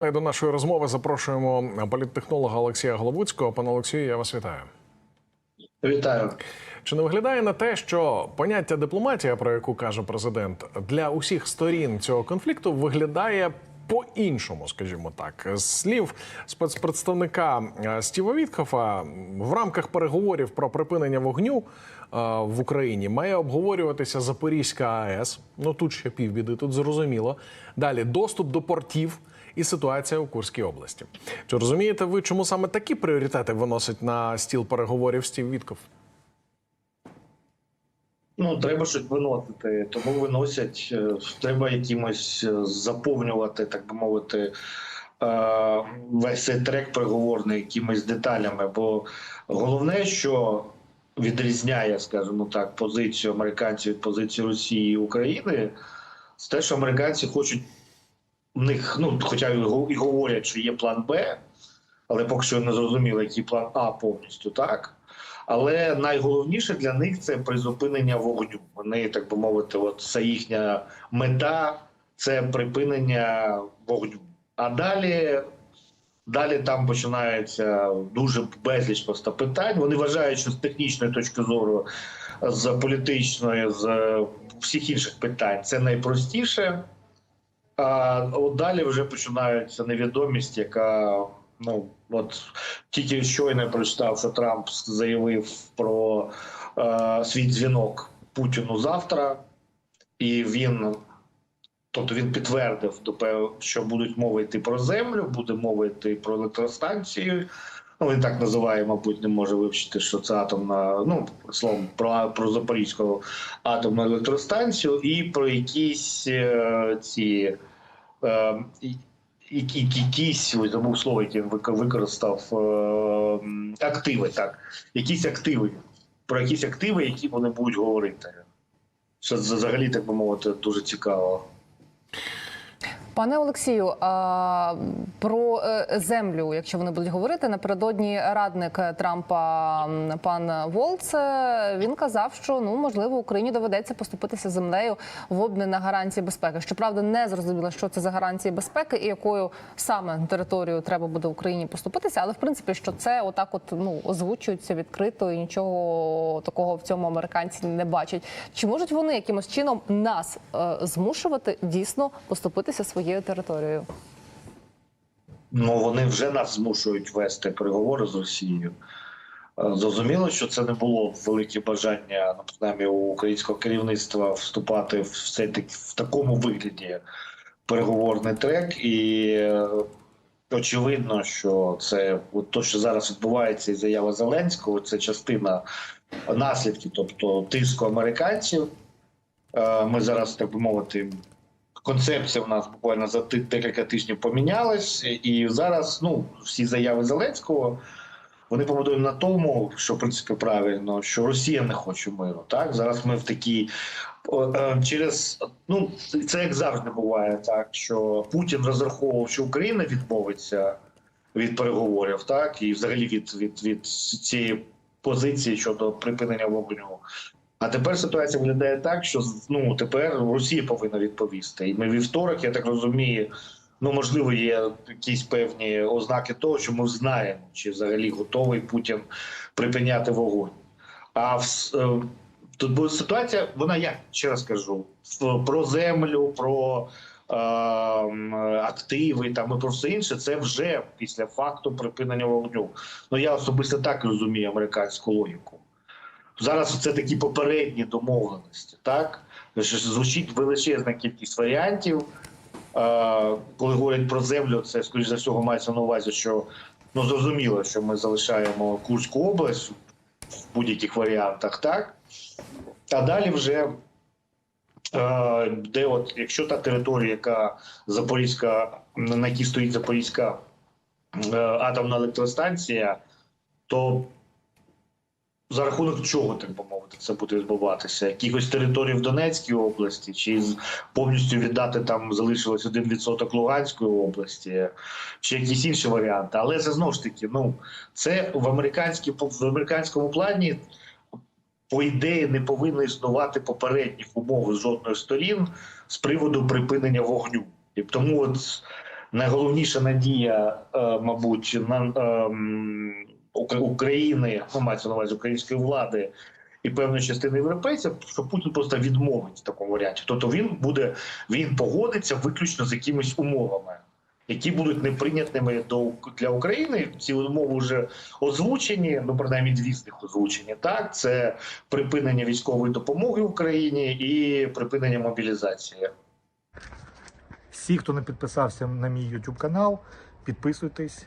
До нашої розмови запрошуємо політтехнолога Олексія Голобуцького. Пане Олексію, я вас вітаю. Вітаю. Чи не виглядає на те, що поняття дипломатія, про яку каже президент, для усіх сторін цього конфлікту виглядає по-іншому, скажімо так, з слів спецпредставника е, Стіва Віткофа в рамках переговорів про припинення вогню е, в Україні має обговорюватися Запорізька АЕС. Ну тут ще півбіди, тут зрозуміло. Далі доступ до портів. І ситуація у Курській області. Чи розумієте ви, чому саме такі пріоритети виносить на стіл переговорів Стів Вітков? Ну треба щось виносити, тому виносять. е, Треба якимось е, заповнювати, так би мовити, е, весь цей трек переговорний якимись деталями. Бо головне, що відрізняє, скажімо так, позицію американців від позиції Росії і України, це те, що американці хочуть в них, ну хоча і говорять, що є план Б, але поки що не зрозуміло, який план А повністю так. Але найголовніше для них це призупинення вогню. Вони, так би мовити, от це їхня мета це припинення вогню. А далі, далі там починається дуже безліч просто питань. Вони вважають, що з технічної точки зору, з політичної, з всіх інших питань це найпростіше. А от далі вже починається невідомість, яка ну от тільки щойно прочитав, що Трамп заявив про е, свій дзвінок Путіну завтра, і він, тобто він підтвердив, що будуть мови йти про землю, буде мова йти про електростанцію. Ну, він так називає, мабуть, не може вивчити, що це атомна, ну словом, про, про Запорізьку атомну електростанцію і про якісь е, ці. Е, якісь ось забув слово, яке використав е, активи, так. Якісь активи. Про якісь активи, які вони будуть говорити. Це взагалі, так би мовити, дуже цікаво. Пане Олексію, про е, землю, якщо вони будуть говорити, напередодні радник Трампа пан Волц е, він казав, що ну можливо Україні доведеться поступитися землею в обмін на гарантії безпеки. Щоправда, не зрозуміло, що це за гарантії безпеки і якою саме територією треба буде Україні поступитися, але в принципі, що це отак, от ну озвучується відкрито, і нічого такого в цьому американці не бачать. Чи можуть вони якимось чином нас е, змушувати дійсно поступитися своєю територією? Ну вони вже нас змушують вести переговори з Росією. Е, Зрозуміло, що це не було велике бажання, ну, принаймні, у українського керівництва вступати в цей так- в такому вигляді переговорний трек, і е, очевидно, що це от то, що зараз відбувається, і заява Зеленського, це частина наслідків, тобто тиску американців. Е, Ми зараз, так би мовити, концепція в нас буквально за декілька тижнів помінялась, і зараз ну всі заяви Зеленського. Вони побудовані на тому, що в принципі правильно, що Росія не хоче миру. Так зараз ми в такій е, через ну це як завжди буває, так що Путін розраховував, що Україна відмовиться від переговорів, так і взагалі від, від, від цієї позиції щодо припинення вогню. А тепер ситуація виглядає так, що ну тепер Росія повинна відповісти. І ми вівторок, я так розумію, ну можливо, є якісь певні ознаки того, що ми знаємо, чи взагалі готовий Путін припиняти вогонь. А в, е, тут буде ситуація, вона як ще раз кажу, про землю, про е, активи там і про все інше. Це вже після факту припинення вогню. Ну я особисто так розумію американську логіку. Зараз це такі попередні домовленості, так звучить величезна кількість варіантів. Коли говорять про землю, це скоріш за всього мається на увазі, що ну зрозуміло, що ми залишаємо Курську область в будь-яких варіантах, так а далі вже де, от якщо та територія, яка Запорізька, на якій стоїть Запорізька е, атомна електростанція, то за рахунок чого, так би мовити, це буде відбуватися? Якихось територій в Донецькій області, чи повністю віддати там залишилось 1% Луганської області, чи якісь інші варіанти. Але це знову ж таки, ну це в в американському плані. По ідеї не повинно існувати попередніх умов з жодної сторін з приводу припинення вогню. І тому от найголовніша надія, е, мабуть, на ем, України, ну, мається на увазі української влади і певної частини європейців, що Путін просто відмовить в такому варіанті. Тобто він буде він погодиться виключно з якимись умовами, які будуть неприйнятними до для України. Ці умови вже озвучені, ну принаймні дві з них озвучені. Так, це припинення військової допомоги Україні і припинення мобілізації. Всі, хто не підписався на мій YouTube канал, підписуйтесь,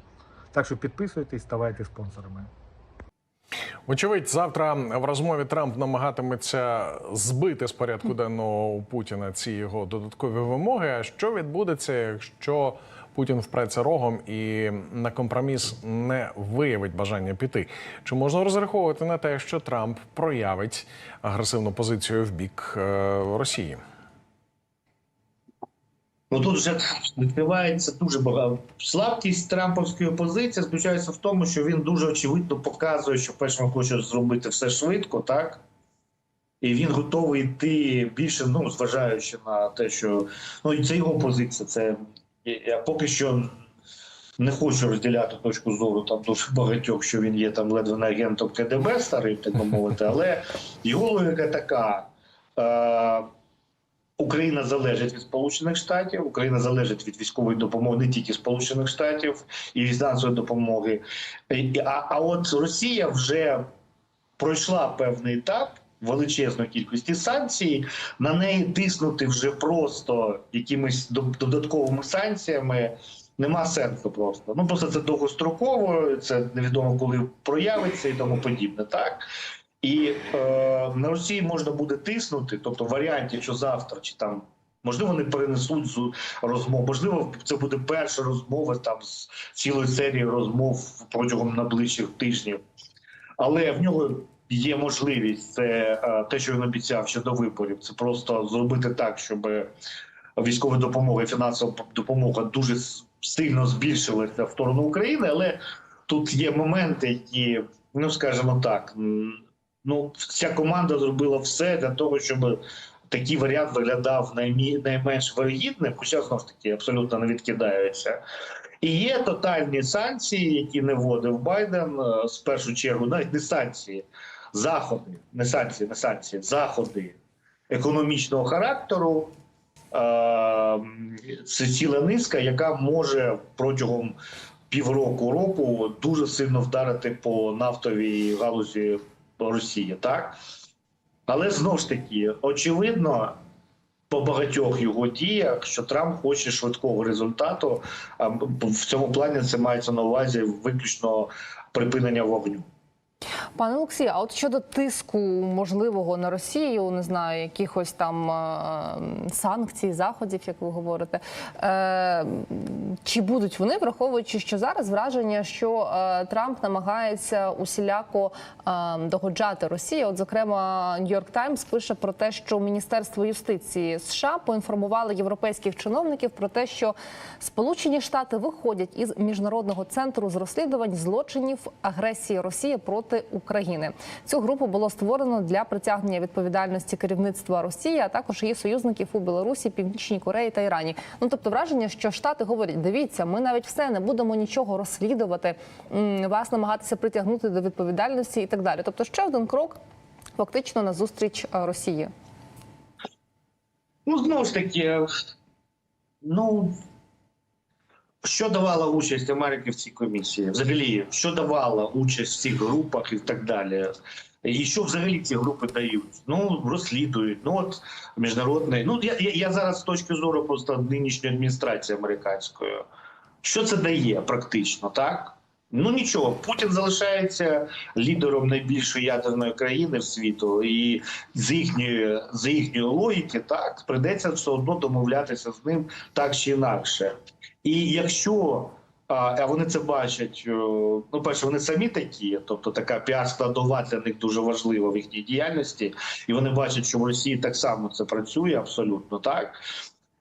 Так що підписуйтесь, ставайте спонсорами. Очевидь, завтра в розмові Трамп намагатиметься збити з порядку денного у Путіна ці його додаткові вимоги. А що відбудеться, якщо Путін впреться рогом і на компроміс не виявить бажання піти? Чи можна розраховувати на те, що Трамп проявить агресивну позицію в бік е, Росії? Ну тут вже відкривається дуже багато. Слабкість трамповської опозиції заключається в тому, що він дуже очевидно показує, що перше хоче зробити все швидко, так? І він готовий йти більше, ну, зважаючи на те, що ну це його позиція. Це я поки що не хочу розділяти точку зору там дуже багатьох, що він є там ледве не агентом КДБ старим, так би мовити, але його логіка така. Е- Україна залежить від Сполучених Штатів, Україна залежить від військової допомоги не тільки Сполучених Штатів і фінансової допомоги. А, а от Росія вже пройшла певний етап величезної кількості санкцій. На неї тиснути вже просто якимись дод- додатковими санкціями. Нема сенсу просто. Ну просто це довгостроково, це невідомо коли проявиться і тому подібне. Так і е, на Росії можна буде тиснути, тобто в варіанті, що завтра чи там. Можливо, вони перенесуть зу- розмов. Можливо, це буде перша розмова там з цілої серії розмов протягом найближчих тижнів. Але в нього є можливість це е, те, що він обіцяв ще до виборів. Це просто зробити так, щоб військова допомога і фінансова допомога дуже сильно збільшилася в сторону України. Але тут є моменти, які, ну скажімо так, ну вся команда зробила все для того, щоб такий варіант виглядав найменш вигідним, хоча знову ж таки абсолютно не відкидаються. І є тотальні санкції, які не вводив Байден е, з першу чергу, навіть не санкції, заходи, не санкції, не санкції, заходи економічного характеру. Е, Це ціла низка, яка може протягом півроку року дуже сильно вдарити по нафтовій галузі Росії, так? Але знову ж таки, очевидно, по багатьох його діях, що Трамп хоче швидкого результату. В цьому плані це мається на увазі виключно припинення вогню. Пане Олексію, а от щодо тиску можливого на Росію, не знаю, якихось там е, санкцій, заходів, як ви говорите, е, чи будуть вони, враховуючи, що зараз враження, що е, Трамп намагається усіляко догоджати Росії? От, зокрема, Нью-Йорк Таймс пише про те, що Міністерство юстиції США поінформувало європейських чиновників про те, що Сполучені Штати виходять із міжнародного центру з розслідувань злочинів агресії Росії проти України. Цю групу було створено для притягнення відповідальності керівництва Росії, а також її союзників у Білорусі, Північній Кореї та Ірані. Ну тобто враження, що Штати говорять: дивіться, ми навіть все не будемо нічого розслідувати, вас намагатися притягнути до відповідальності і так далі. Тобто, ще один крок фактично на зустріч е, Росії. Ну, знову ж таки, ну що давала участь Америки в цій комісії? Взагалі, що давала участь в цих групах і так далі? І що взагалі ці групи дають? Ну, розслідують. Ну, от міжнародний. Ну, я, я, зараз з точки зору просто нинішньої адміністрації американської. Що це дає практично, так? Ну нічого, Путін залишається лідером найбільшої ядерної країни в світу, і з їхньої з їхньої логіки, так прийдеться все одно домовлятися з ним так чи інакше. І якщо а, вони це бачать, е, ну перше, вони самі такі, тобто така піар-складова для них дуже важлива в їхній діяльності, і вони бачать, що в Росії так само це працює абсолютно так.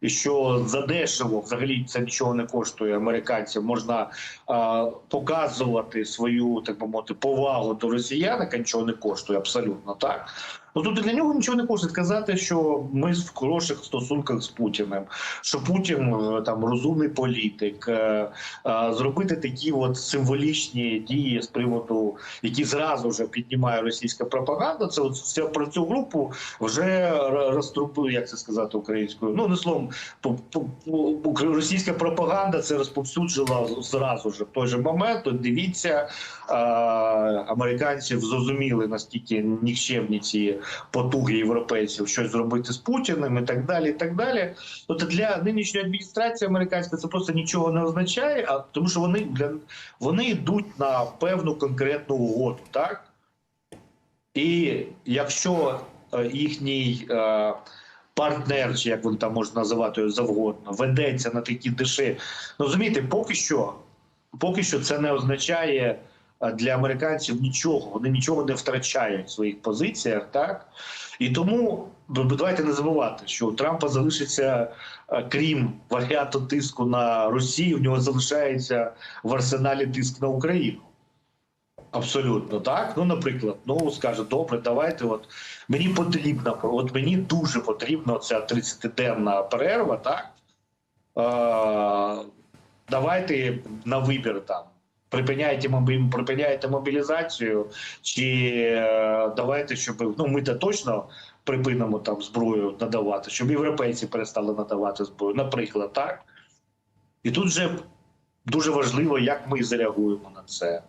І що задешево взагалі це нічого не коштує американцям. Можна а, показувати свою так би мовити повагу до росіян, яка нічого не коштує, абсолютно так. Ну тут для нього нічого не коштує сказати, що ми в хороших стосунках з Путіним, що Путін е, там розумний політик, е, е, зробити такі от символічні дії з приводу, які зразу вже піднімає російська пропаганда. Це от вся про цю групу вже р- розтрубує, як це сказати українською. Ну не словом, російська пропаганда це розповсюджила зразу ж в той же момент. От дивіться, американців зрозуміли наскільки нікчемні ці потуги європейців щось зробити з Путіним і так далі. і так далі. Тобто для нинішньої адміністрації американської це просто нічого не означає, а тому що вони для вони йдуть на певну конкретну угоду, так? І якщо е, їхній е, партнер, чи як він там можна називати завгодно, ведеться на такі дешеві. Ну, розумієте, поки що, поки що це не означає для американців нічого. Вони нічого не втрачають в своїх позиціях, так? І тому б- давайте не забувати, що у Трампа залишиться, крім варіанту тиску на Росію, в нього залишається в арсеналі тиск на Україну. Абсолютно так. Ну, наприклад, ну скаже, добре, давайте. От мені потрібна, от мені дуже потрібна ця 30-денна перерва, так? Е, давайте на вибір там. Припиняйте припиняйте мобілізацію, чи е, давайте, щоб ну ми то точно припинимо там зброю надавати, щоб європейці перестали надавати зброю, наприклад, так. І тут же дуже важливо, як ми зареагуємо на це.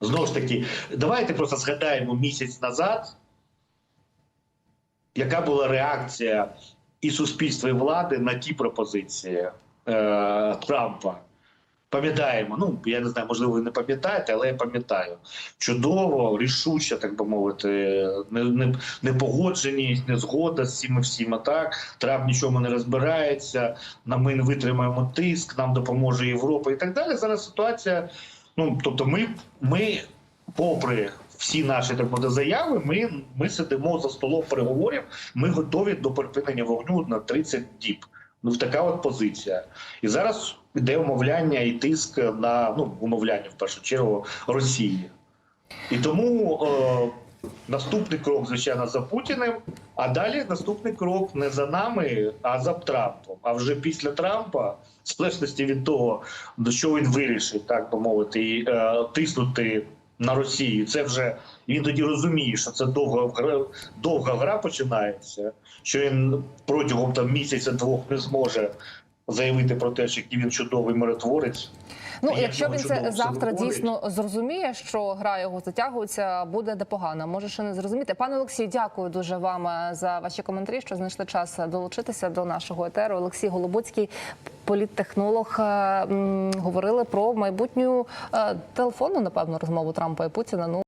Знову ж таки, давайте просто згадаємо місяць назад, яка була реакція і суспільства, і влади на ті пропозиції е, Трампа. Пам'ятаємо, ну я не знаю, можливо, ви не пам'ятаєте, але я пам'ятаю. Чудово, рішуче, так би мовити, не, не, непогодженість, незгода з цими всіма. Так Трамп нічому не розбирається. На ми не витримаємо тиск, нам допоможе Європа і так далі. Зараз ситуація. Ну тобто, ми, ми попри всі наші так мовити, заяви, ми, ми сидимо за столом переговорів. Ми готові до припинення вогню на 30 діб. Ну, в така от позиція. І зараз йде умовляння і тиск на ну умовляння в першу чергу Росії. І тому е, наступний крок, звичайно, за Путіним. А далі наступний крок не за нами, а за Трампом. А вже після Трампа, в від того, до що він вирішить, так би мовити, і, е, тиснути на Росію. Це вже він тоді розуміє, що це довга гра, довга гра починається, що він протягом там місяця-двох не зможе заявити про те, що він чудовий миротворець. Ну, Я якщо він це завтра дійсно зрозуміє, що гра його затягується, буде непогано. Може ще не зрозуміти. Пане Олексію, дякую дуже вам е, за ваші коментарі, що знайшли час долучитися до нашого етеру. Олексій Голобуцький, політтехнолог, е, говорили про майбутню е, телефонну, напевно, розмову Трампа і Путіна. Ну